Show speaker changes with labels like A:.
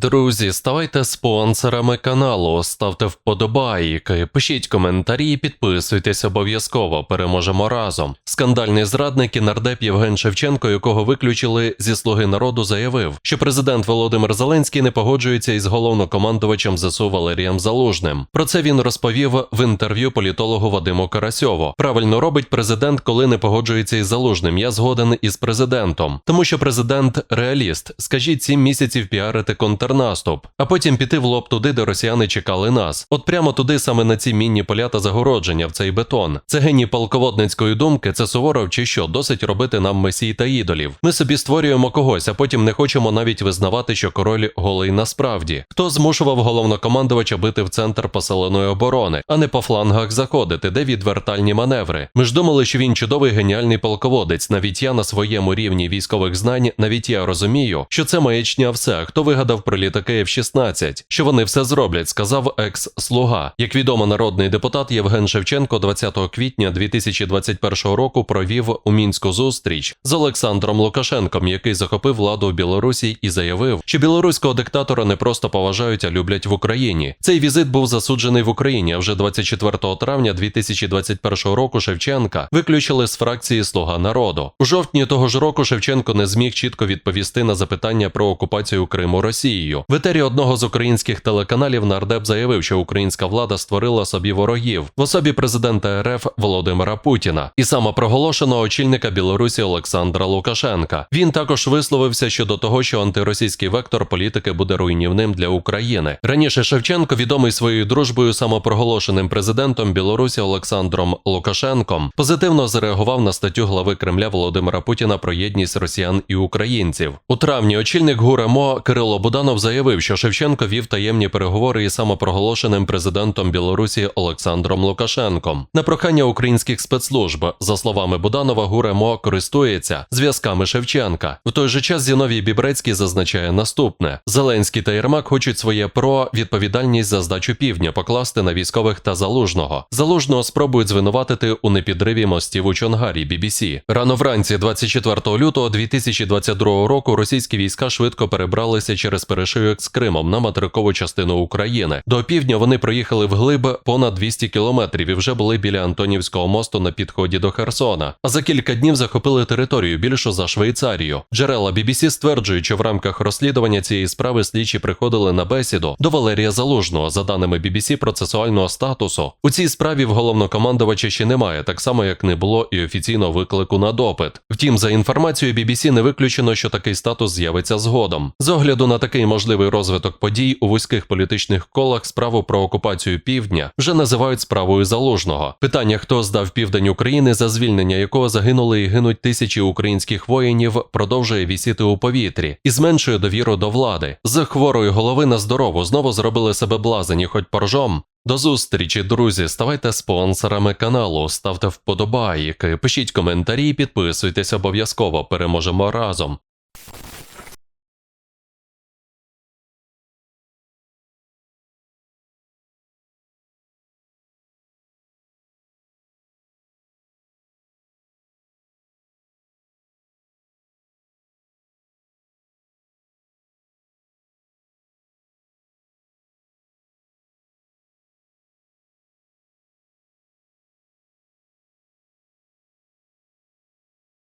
A: Друзі, ставайте спонсорами каналу, ставте вподобайки, пишіть коментарі, і підписуйтесь обов'язково. Переможемо разом. Скандальний зрадник і нардеп Євген Шевченко, якого виключили зі слуги народу, заявив, що президент Володимир Зеленський не погоджується із головнокомандувачем ЗСУ Валерієм Залужним. Про це він розповів в інтерв'ю політологу Вадиму Карасьову. Правильно робить президент, коли не погоджується із залужним. Я згоден із президентом, тому що президент реаліст. Скажіть сім місяців піарити контрнаступ, а потім піти в лоб туди, де росіяни чекали нас. От прямо туди, саме на ці мінні поля та загородження в цей бетон. Це геній полководницької думки. Це Суворов чи що? Досить робити нам месій та ідолів. Ми собі створюємо когось, а потім не хочемо навіть визнавати, що король голий насправді. Хто змушував головнокомандувача бити в центр поселеної оборони, а не по флангах заходити, де відвертальні маневри. Ми ж думали, що він чудовий геніальний полководець. Навіть я на своєму рівні військових знань, навіть я розумію, що це маячня все. Хто вигадав про літаки F-16? Що вони все зроблять, сказав екс-слуга. Як відомо, народний депутат Євген Шевченко 20 квітня 2021 року провів у мінську зустріч з Олександром Лукашенком, який захопив владу в Білорусі і заявив, що білоруського диктатора не просто поважають, а люблять в Україні. Цей візит був засуджений в Україні. А вже 24 травня 2021 року Шевченка виключили з фракції Слуга народу. У жовтні того ж року Шевченко не зміг чітко відповісти на запитання про окупацію Криму Росією. В етері одного з українських телеканалів нардеп заявив, що українська влада створила собі ворогів в особі президента РФ Володимира Путіна і самопроголошеного очільника Білорусі Олександра Лукашенка. Він також висловився щодо того, що антиросійський вектор політики буде руйнівним для України. Раніше Шевченко, відомий своєю дружбою самопроголошеним президентом Білорусі Олександром Лукашенком, позитивно зареагував на статтю глави Кремля Володимира Путіна про єдність росіян і українців. У травні очільник ГУРМО Кирило Буданов заявив, що Шевченко вів таємні переговори із самопроголошеним президентом Білорусі Олександром Лукашенком. На прохання українських спецслужб, за словами Буданова, ГУРМО користується зв'язками Шевченка. В той же час Зіновій Бібрецький зазначає наступне: Зеленський та Єрмак хочуть своє про відповідальність за здачу півдня покласти на військових та залужного. Залужного спробують звинуватити у непідриві мостів у Чонгарі BBC. Рано вранці, 24 лютого 2022 року, російські війська швидко перебралися через перешийок з Кримом на материкову частину України. До півдня вони проїхали вглиб понад 200 кілометрів і вже були біля Антонівського мосту на підході до Херсона. А за кілька днів захопили територію більшу за Швейцарію. Джерела BBC стверджують, що в рамках розслідування цієї справи слідчі приходили на бесіду до Валерія Залужного. За даними BBC, процесуального статусу у цій справі в головнокомандувача ще немає, так само як не було і офіційного виклику на допит. Втім, за інформацією BBC не виключено, що такий статус з'явиться згодом. З огляду на такий можливий розвиток подій у вузьких політичних колах справу про окупацію півдня вже називають справою залужного. Питання, хто здав південь України, за звільнення якого загинули і гинуть тисячі українських воїнів, продовжує вісіти у повітрі і зменшує довіру до влади. З хворої голови на здорову знову зробили себе блазені, хоч поржом. До зустрічі, друзі. Ставайте спонсорами каналу, ставте вподобайки, пишіть коментарі, підписуйтесь обов'язково. Переможемо разом.